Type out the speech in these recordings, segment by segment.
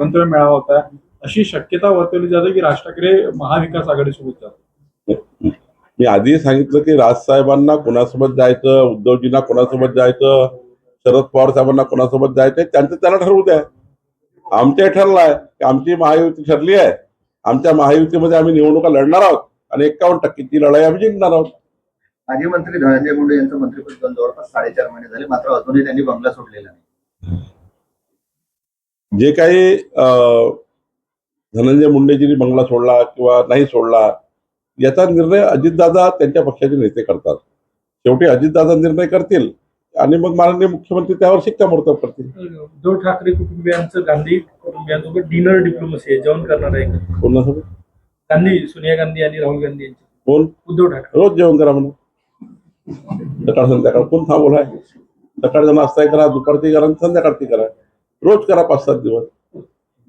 स्वतंत्र मेळावा होता अशी शक्यता वर्तवली जाते की राज ठाकरे महाविकास आघाडीसोबत जातात मी आधी सांगितलं की राजसाहेबांना कोणासोबत जायचं उद्धवजींना कोणासोबत जायचं शरद पवार साहेबांना कोणासोबत जायचंय त्यांचं त्यांना ठरवू द्या आमच्या ठरलं आहे की आमची महायुती ठरली आहे आमच्या महायुतीमध्ये आम्ही निवडणुका लढणार आहोत आणि एकावन्न टक्केची लढाई आम्ही जिंकणार आहोत माजी मंत्री धनंजय मुंडे यांचं मंत्रिपद जवळपास साडेचार महिने झाले मात्र अजूनही त्यांनी बंगला सोडलेला नाही जे काही अं, धनंजय मुंडेजींनी बंगला सोडला किंवा नाही सोडला याचा निर्णय अजितदादा त्यांच्या पक्षाचे नेते करतात. शेवटी अजितदादा निर्णय करतील आणि मग माननीय मुख्यमंत्री त्यावर शिक्कामोर्तब करतील. उद्धव ठाकरे कुटुंबियांचं गांधी कुटुंबियांसोबत डिनर डिप्लोमसी आहे जेवण करणार आहे. कोणासोबत? गांधी सोनिया गांधी आणि राहुल गांधी यांची. कोण? उद्धव ठाकरे. रोज जेवण करा म्हणून. सकाळ संध्याकाळ कोण थांबवलाय? सकाळचा नाश्ता करा दुपारची करा आणि संध्याकाळची करा. रोज करा पाच सात दिवस.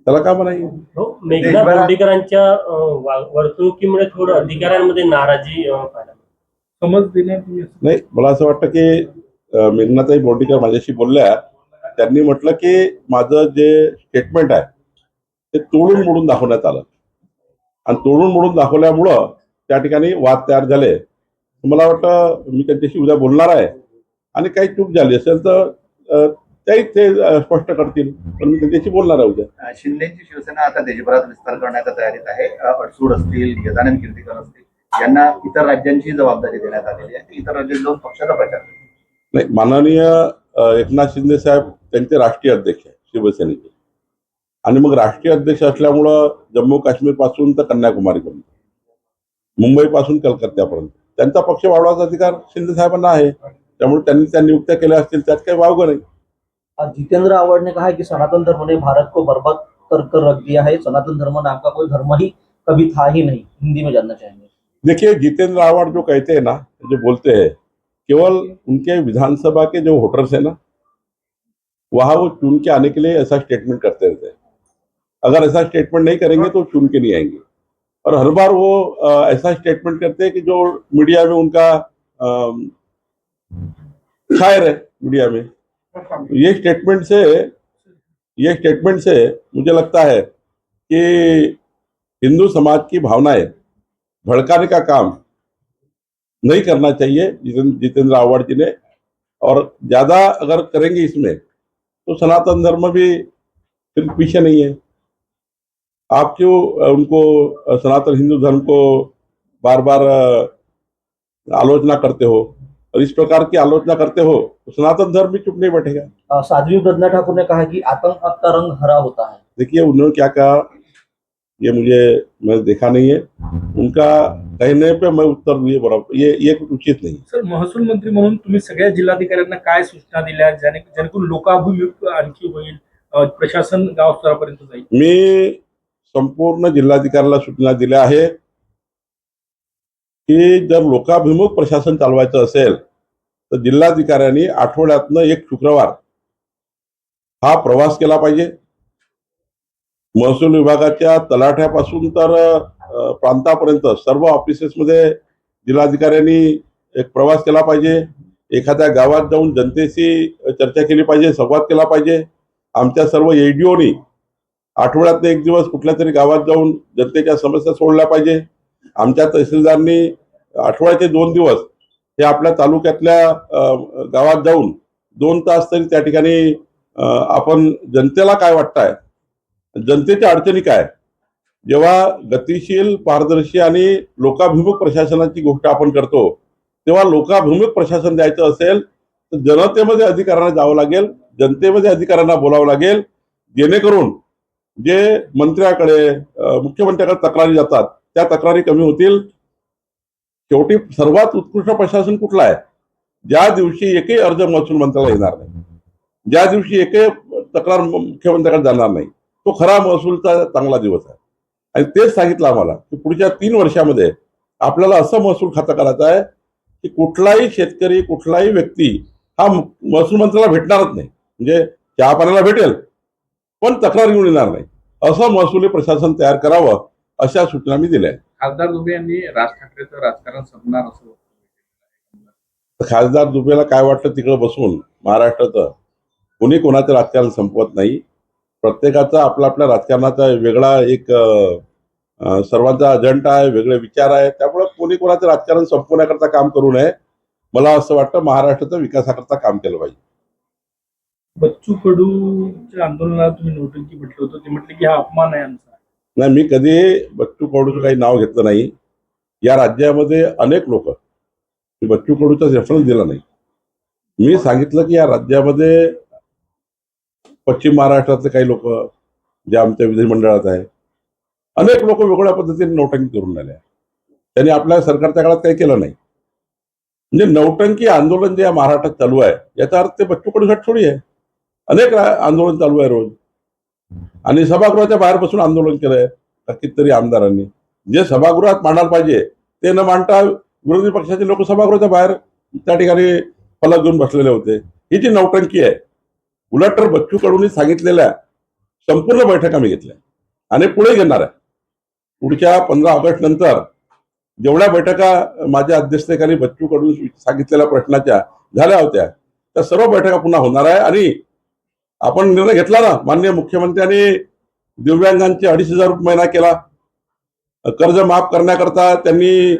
त्याला का नाही. हो मेघना बोर्डीकरांच्या वर्तणुकीमुळे थोडं अधिकाऱ्यांमध्ये नाराजी. समज नाही मला असं वाटतं की मेघनाताई बोर्डीकर माझ्याशी बोलल्या. त्यांनी म्हटलं की माझं जे स्टेटमेंट आहे ते तोडून मोडून दाखवण्यात आलं. आणि तोडून मोडून दाखवल्यामुळं त्या ठिकाणी वाद तयार झाले. मला वाटतं मी त्यांच्याशी उद्या बोलणार आहे. आणि काही चूक झाली असेल तर त्याही ते स्पष्ट करतील. पण मी त्यांच्याशी बोलणार आहे उद्या. शिंदेची शिवसेना आता देशभरात विस्तार करण्याच्या तयारीत आहे. अडसूड असतील गजानन कीर्तीकर असतील यांना इतर राज्यांची जबाबदारी देण्यात आलेली आहे. इतर राज्यात जाऊन पक्षाचा प्रचार. नाही माननीय एकनाथ शिंदे साहेब त्यांचे राष्ट्रीय अध्यक्ष आहे शिवसेनेचे. आणि मग राष्ट्रीय अध्यक्ष असल्यामुळं जम्मू काश्मीरपासून तर कन्याकुमारीपर्यंत मुंबई पासून कलकत्त्यापर्यंत. त्यांचा पक्ष वाढवायचा अधिकार शिंदे साहेबांना आहे. त्यामुळे त्यांनी त्या नियुक्त्या केल्या असतील त्यात काही वावगं नाही. जितेंद्र आवाड ने कहा है कि सनातन धर्म ने भारत को बर्बाद कर कर रख दिया है। सनातन धर्म नाम का कोई धर्म ही कभी था ही नहीं। हिंदी में जानना चाहेंगे। देखिए, जितेंद्र आवाड जो कहते हैं ना, जो बोलते हैं, केवल उनके विधानसभा के जो वोटर्स है ना, वहाँ वो चुन के आने के लिए ऐसा स्टेटमेंट करते रहते हैं। अगर ऐसा स्टेटमेंट नहीं करेंगे तो चुन के नहीं आएँगे। और हर बार वो ऐसा स्टेटमेंट करते हैं कि जो मीडिया में उनका शायर है मीडिया में। ये स्टेटमेंट से, ये स्टेटमेंट से मुझे लगता है कि हिंदू समाज की भावनाएँ भड़काने का काम नहीं करना चाहिए जितेंद्र आव्हाड जी ने। और ज़्यादा अगर करेंगे इसमें तो सनातन धर्म भी फिर पीछे नहीं है। आप क्यों उनको सनातन हिंदू धर्म को बार बार आलोचना करते हो? और इस प्रकार की आलोचना करते हो तो सनातन धर्म भी चुप नहीं बैठेगा। साध्वी प्रज्ञा ठाकुर ने कहा कि आतंक का रंग हरा होता है। देखिए उन्होंने क्या कहा? ये मुझे मैं देखा नहीं है। उनका कहने पे मैं उत्तर दिए बराबर ये ये कुछ उचित नहीं सर महसूल मंत्री म्हणून तुम्ही सगळ्या जिल्हाधिकाऱ्यांना काय सूचना दिल्या ज्याने जेणेकरून लोकाभिमुख आणखी होईल प्रशासन गाव स्तरापर्यंत जाईल? मी संपूर्ण जिल्हाधिकाऱ्याला सूचना दिल्या आहे की जर लोकाभिमुख प्रशासन चालवायचं असेल तर जिल्हाधिकाऱ्यांनी आठवड्यातनं एक शुक्रवार हा प्रवास केला पाहिजे. महसूल विभागाच्या तलाठ्यापासून तर प्रांतापर्यंत सर्व ऑफिसेसमध्ये जिल्हाधिकाऱ्यांनी एक प्रवास केला पाहिजे. एखाद्या गावात जाऊन जनतेशी चर्चा केली पाहिजे संवाद केला पाहिजे. आमच्या सर्व एडीओनी आठवड्यातनं एक दिवस कुठल्या तरी गावात जाऊन जनतेच्या समस्या सोडल्या पाहिजे. आमच्या तहसीलदारनी आठवड्याचे दोन दिवस हे आपल्या तालुक्यातल्या गावात जाऊन दोन तास तरी त्या ठिकाणी आपण जनतेला काय वाटताय? जनतेच्या अडचणी काय? जेव्हा गतिशील पारदर्शी आणि लोकाभिमुख प्रशासनाची गोष्ट आपण करतो तेव्हा लोकाभिमुख प्रशासन द्यायचं असेल तर जनतेमध्ये अधिकाऱ्यांना जावं लागेल जनतेमध्ये अधिकाऱ्यांना बोलावं लागेल जेणेकरून जे मंत्र्याकडे मुख्यमंत्र्याकडे तक्रारी जातात त्या तक्रारी कमी होतील शेवटी सर्वात उत्कृष्ट प्रशासन कुठलं आहे? ज्या दिवशी एकही अर्ज महसूल मंत्र्याला येणार नाही ज्या दिवशी एकही तक्रार मुख्यमंत्र्याकडे जाणार नाही तो खरा महसूलचा चांगला दिवस आहे. आणि तेच सांगितलं आम्हाला की पुढच्या तीन वर्षामध्ये आपल्याला असं महसूल खातं करायचं आहे की कुठलाही शेतकरी कुठलाही व्यक्ती हा महसूल मंत्र्याला भेटणारच नाही. म्हणजे चहा पाण्याला भेटेल पण तक्रार घेऊन येणार नाही. असं महसुली प्रशासन तयार करावं अशा सूचना मी दिल्या आहेत. खासदार दुबे यांनी राज ठाकरेचं राजकारण संपणार असं खासदार दुबेला काय वाटतं तिकडं बसून महाराष्ट्राचं? कोणी कोणाचं राजकारण संपवत नाही. प्रत्येकाचा आपला आपल्या राजकारणाचा वेगळा एक सर्वांचा अजेंडा आहे वेगळे विचार आहे त्यामुळे कोणी कोणाचं राजकारण संपवण्याकरता काम करू नये. मला असं वाटतं महाराष्ट्राच्या विकासाकरता काम केलं पाहिजे. बच्चू कडूच्या आंदोलनात तुम्ही नोटंकी म्हटलं होतं. ते म्हटले की हा अपमान आहे आमचा. नाही मी कधी बच्चू कडूचं काही नाव घेतलं नाही. या राज्यामध्ये अनेक लोक मी बच्चू कडूचा रेफरन्स दिला नाही. मी सांगितलं की या राज्यामध्ये पश्चिम महाराष्ट्रातले काही लोक जे आमच्या विधिमंडळात आहे अनेक लोक वेगवेगळ्या पद्धतीने नौटंकी करून राहिले. त्यांनी आपल्या सरकारच्या काळात काही केलं नाही. म्हणजे नौटंकी आंदोलन जे या महाराष्ट्रात चालू आहे याचा अर्थ ते बच्चू कडूसाठी थोडी आहे. अनेक आंदोलन चालू आहे रोज. आणि सभागृहाच्या बाहेर बसून आंदोलन केलंय कितीतरी आमदारांनी. जे सभागृहात मांडायला पाहिजे ते न मांडता विरोधी पक्षाचे लोक सभागृहाच्या बाहेर त्या ठिकाणी फलक घेऊन बसलेले होते. ही जी नौटंकी आहे उलट तर बच्चू कडूंनी सांगितलेल्या संपूर्ण बैठका मी घेतल्या आणि पुढे घेणार आहे. पुढच्या पंधरा ऑगस्ट नंतर जेवढ्या बैठका माझ्या अध्यक्षतेखाली बच्चू कडून सांगितलेल्या प्रश्नाच्या झाल्या होत्या त्या सर्व बैठका पुन्हा होणार आहे आणि आपण निर्णय घेतला ना माननीय मुख्यमंत्र्यांनी दिव्यांगांचे अडीच हजार रुपये महिना केला. कर्ज माफ करण्याकरता त्यांनी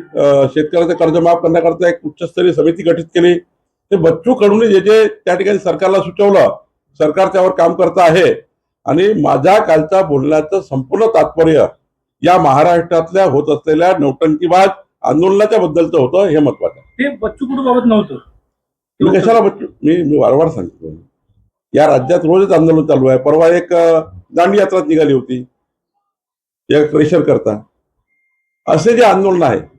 शेतकऱ्याचं कर्ज माफ करण्याकरता एक उच्चस्तरीय समिती गठीत केली. ते बच्चू कडून जे जे त्या ठिकाणी सरकारला सुचवलं सरकार त्यावर काम करत आहे. आणि माझ्या कालच्या बोलण्याचं संपूर्ण तात्पर्य या महाराष्ट्रातल्या होत असलेल्या नौटंकीबाज आंदोलनाच्या बद्दलचं होतं हे महत्वाचं. ते बच्चू कडू बाबत नव्हतं? मी कशाला बच्चू? मी मी वारंवार सांगतो. या राज्यात रोजच आंदोलन चालू आहे. परवा एक दांडी यात्रा निघाली होती. एक प्रेशर करता. असे जे आंदोलन आहे